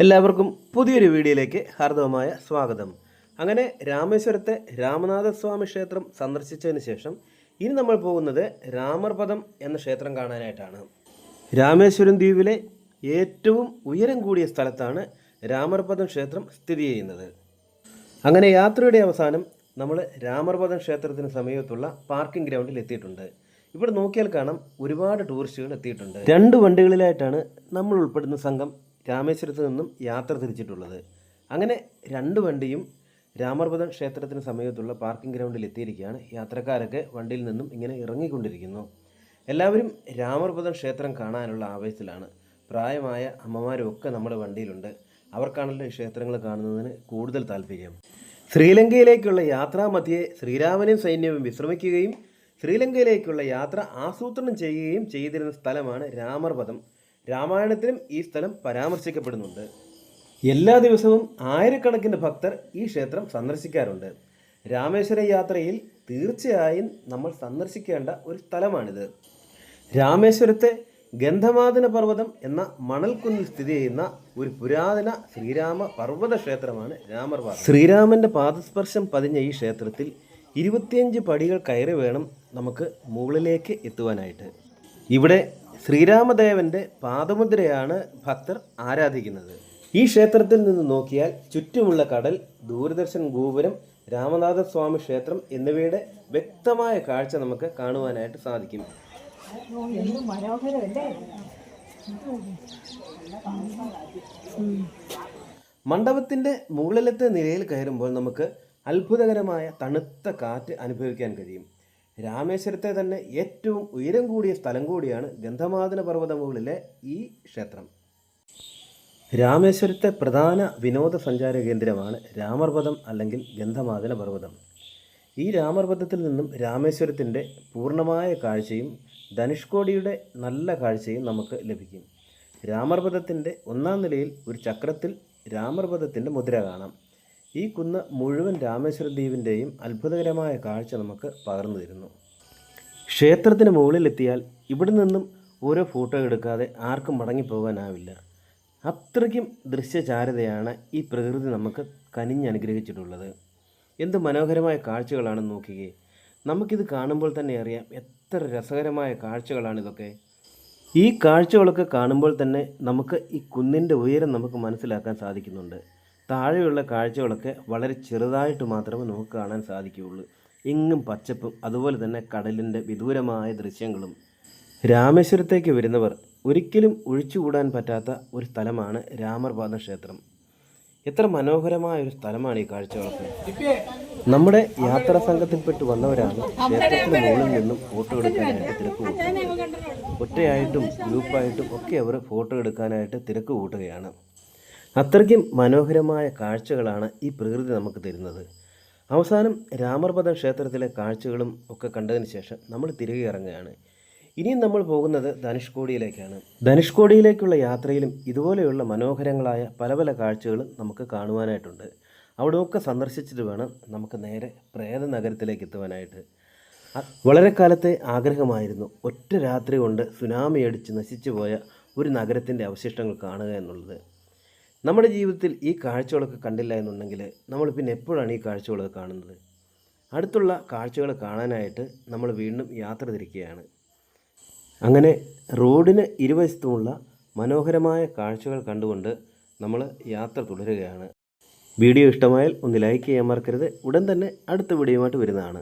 എല്ലാവർക്കും പുതിയൊരു വീഡിയോയിലേക്ക് ഹാർദവമായ സ്വാഗതം. അങ്ങനെ രാമേശ്വരത്തെ രാമനാഥസ്വാമി ക്ഷേത്രം സന്ദർശിച്ചതിന് ശേഷം ഇനി നമ്മൾ പോകുന്നത് രാമർപദം എന്ന ക്ഷേത്രം കാണാനായിട്ടാണ്. രാമേശ്വരം ദ്വീപിലെ ഏറ്റവും ഉയരം കൂടിയ സ്ഥലത്താണ് രാമർപദം ക്ഷേത്രം സ്ഥിതി ചെയ്യുന്നത്. അങ്ങനെ യാത്രയുടെ അവസാനം നമ്മൾ രാമർപദം ക്ഷേത്രത്തിന് സമീപത്തുള്ള പാർക്കിംഗ് ഗ്രൗണ്ടിൽ എത്തിയിട്ടുണ്ട്. ഇവിടെ നോക്കിയാൽ കാണാം ഒരുപാട് ടൂറിസ്റ്റുകൾ എത്തിയിട്ടുണ്ട്. രണ്ട് വണ്ടികളിലായിട്ടാണ് നമ്മൾ ഉൾപ്പെടുന്ന സംഘം രാമേശ്വരത്ത് നിന്നും യാത്ര തിരിച്ചിട്ടുള്ളത്. അങ്ങനെ രണ്ട് വണ്ടിയും രാമർപദം ക്ഷേത്രത്തിന് സമീപത്തുള്ള പാർക്കിംഗ് ഗ്രൗണ്ടിൽ എത്തിയിരിക്കുകയാണ്. യാത്രക്കാരൊക്കെ വണ്ടിയിൽ നിന്നും ഇങ്ങനെ ഇറങ്ങിക്കൊണ്ടിരിക്കുന്നു. എല്ലാവരും രാമർപദം ക്ഷേത്രം കാണാനുള്ള ആവേശത്തിലാണ്. പ്രായമായ അമ്മമാരും ഒക്കെ നമ്മുടെ വണ്ടിയിലുണ്ട്. അവർക്കാണല്ലോ ഈ ക്ഷേത്രങ്ങൾ കാണുന്നതിന് കൂടുതൽ താല്പര്യം. ശ്രീലങ്കയിലേക്കുള്ള യാത്രാമധ്യേ ശ്രീരാമനും സൈന്യവും വിശ്രമിക്കുകയും ശ്രീലങ്കയിലേക്കുള്ള യാത്ര ആസൂത്രണം ചെയ്യുകയും ചെയ്തിരുന്ന സ്ഥലമാണ് രാമർപദം രാമായണത്തിലും ഈ സ്ഥലം പരാമർശിക്കപ്പെടുന്നുണ്ട്. എല്ലാ ദിവസവും ആയിരക്കണക്കിന് ഭക്തർ ഈ ക്ഷേത്രം സന്ദർശിക്കാറുണ്ട്. രാമേശ്വര യാത്രയിൽ തീർച്ചയായും നമ്മൾ സന്ദർശിക്കേണ്ട ഒരു സ്ഥലമാണിത്. രാമേശ്വരത്തെ ഗന്ധമാദന പർവതം എന്ന മണൽക്കുന്നിൽ സ്ഥിതി ചെയ്യുന്ന ഒരു പുരാതന ശ്രീരാമ പർവത ക്ഷേത്രമാണ് രാമർവാദം ശ്രീരാമന്റെ പാദസ്പർശം പതിഞ്ഞ ഈ ക്ഷേത്രത്തിൽ ഇരുപത്തിയഞ്ച് പടികൾ കയറി വേണം നമുക്ക് മുകളിലേക്ക് എത്തുവാനായിട്ട്. ഇവിടെ ശ്രീരാമദേവന്റെ പാദമുദ്രയാണ് ഭക്തർ ആരാധിക്കുന്നത്. ഈ ക്ഷേത്രത്തിൽ നിന്ന് നോക്കിയാൽ ചുറ്റുമുള്ള കടൽ ദൂരദർശൻ ഗോപുരം രാമനാഥസ്വാമി ക്ഷേത്രം എന്നിവയുടെ വ്യക്തമായ കാഴ്ച നമുക്ക് കാണുവാനായിട്ട് സാധിക്കും. എന്ത് മനോഹരമല്ലേ? മണ്ഡപത്തിന്റെ മുകളിലത്തെ നിലയിൽ കയറുമ്പോൾ നമുക്ക് അത്ഭുതകരമായ തണുത്ത കാറ്റ് അനുഭവിക്കാൻ കഴിയും. രാമേശ്വരത്തെ തന്നെ ഏറ്റവും ഉയരം കൂടിയ സ്ഥലം കൂടിയാണ് ഗന്ധമാദന പർവത മുകളിലെ ഈ ക്ഷേത്രം. രാമേശ്വരത്തെ പ്രധാന വിനോദസഞ്ചാര കേന്ദ്രമാണ് രാമർപദം അല്ലെങ്കിൽ ഗന്ധമാദന പർവതം. ഈ രാമർപദത്തിൽ നിന്നും രാമേശ്വരത്തിന്റെ പൂർണമായ കാഴ്ചയും ധനുഷ്കോടിയുടെ നല്ല കാഴ്ചയും നമുക്ക് ലഭിക്കും. രാമർപദത്തിന്റെ ഒന്നാം നിലയിൽ ഒരു ചക്രത്തിൽ രാമർപദത്തിന്റെ മുദ്ര കാണാം. ഈ കുന്ന് മുഴുവൻ രാമേശ്വര ദ്വീപിന്റെയും അത്ഭുതകരമായ കാഴ്ച നമുക്ക് പകർന്നു തരുന്നു. ക്ഷേത്രത്തിന് മുകളിലെത്തിയാൽ ഇവിടെ നിന്നും ഓരോ ഫോട്ടോ എടുക്കാതെ ആർക്കും മടങ്ങിപ്പോകാനാവില്ല. അത്രയ്ക്കും ദൃശ്യചാരതയാണ് ഈ പ്രകൃതി നമുക്ക് കനിഞ്ഞനുഗ്രഹിച്ചിട്ടുള്ളത്. എന്ത് മനോഹരമായ കാഴ്ചകളാണെന്ന് നോക്കിയേ. നമുക്കിത് കാണുമ്പോൾ തന്നെ അറിയാം എത്ര രസകരമായ കാഴ്ചകളാണിതൊക്കെ ഈ കാഴ്ചകളൊക്കെ കാണുമ്പോൾ തന്നെ നമുക്ക് ഈ കുന്നിന്റെ ഉയരം നമുക്ക് മനസ്സിലാക്കാൻ സാധിക്കുന്നുണ്ട്. താഴെയുള്ള കാഴ്ചകളൊക്കെ വളരെ ചെറുതായിട്ട് മാത്രമേ നമുക്ക് കാണാൻ സാധിക്കുകയുള്ളൂ. എങ്ങും പച്ചപ്പും അതുപോലെ തന്നെ കടലിന്റെ വിദൂരമായ ദൃശ്യങ്ങളും. രാമേശ്വരത്തേക്ക് വരുന്നവർ ഒരിക്കലും ഒഴിച്ചുകൂടാൻ പറ്റാത്ത ഒരു സ്ഥലമാണ് രാമർപാദ ക്ഷേത്രം. എത്ര മനോഹരമായ ഒരു സ്ഥലമാണ് ഈ കാഴ്ചകളൊക്കെ നമ്മുടെ യാത്രാ സംഘത്തിൽപ്പെട്ട് വന്നവരാണ് ക്ഷേത്രത്തിന് മുകളിൽ നിന്നും ഫോട്ടോ എടുക്കാനായിട്ട് തിരക്ക് കൂട്ടുന്നത്. ഒറ്റയായിട്ടും ഗ്രൂപ്പായിട്ടും ഒക്കെ അവർ ഫോട്ടോ എടുക്കാനായിട്ട് തിരക്ക് കൂട്ടുകയാണ്. അത്രയ്ക്കും മനോഹരമായ കാഴ്ചകളാണ് ഈ പ്രകൃതി നമുക്ക് തരുന്നത്. അവസാനം രാമർപദ ക്ഷേത്രത്തിലെ കാഴ്ചകളും ഒക്കെ കണ്ടതിന് ശേഷം നമ്മൾ തിരികെ ഇറങ്ങുകയാണ്. ഇനിയും നമ്മൾ പോകുന്നത് ധനുഷ്കോടിയിലേക്കാണ്. ധനുഷ്കോടിയിലേക്കുള്ള യാത്രയിലും ഇതുപോലെയുള്ള മനോഹരങ്ങളായ പല പല കാഴ്ചകളും നമുക്ക് കാണുവാനായിട്ടുണ്ട്. അവിടെയൊക്കെ സന്ദർശിച്ചിട്ട് വേണം നമുക്ക് നേരെ പ്രേത നഗരത്തിലേക്ക് എത്തുവാനായിട്ട്. വളരെ കാലത്തെ ആഗ്രഹമായിരുന്നു ഒറ്റ രാത്രി കൊണ്ട് സുനാമി അടിച്ച് നശിച്ചു പോയ ഒരു നഗരത്തിന്റെ അവശിഷ്ടങ്ങൾ കാണുക എന്നുള്ളത്. നമ്മുടെ ജീവിതത്തിൽ ഈ കാഴ്ചകളൊക്കെ കണ്ടില്ല എന്നുണ്ടെങ്കിൽ നമ്മൾ പിന്നെ എപ്പോഴാണ് ഈ കാഴ്ചകളൊക്കെ കാണുന്നത്? അടുത്തുള്ള കാഴ്ചകൾ കാണാനായിട്ട് നമ്മൾ വീണ്ടും യാത്ര തിരിക്കുകയാണ്. അങ്ങനെ റോഡിന് ഇരുവശത്തുമുള്ള മനോഹരമായ കാഴ്ചകൾ കണ്ടുകൊണ്ട് നമ്മൾ യാത്ര തുടരുകയാണ്. വീഡിയോ ഇഷ്ടമായാൽ ഒന്ന് ലൈക്ക് ചെയ്യാൻ മറക്കരുത്. ഉടൻ തന്നെ അടുത്ത വീഡിയോ ആയിട്ട് വരുന്നതാണ്.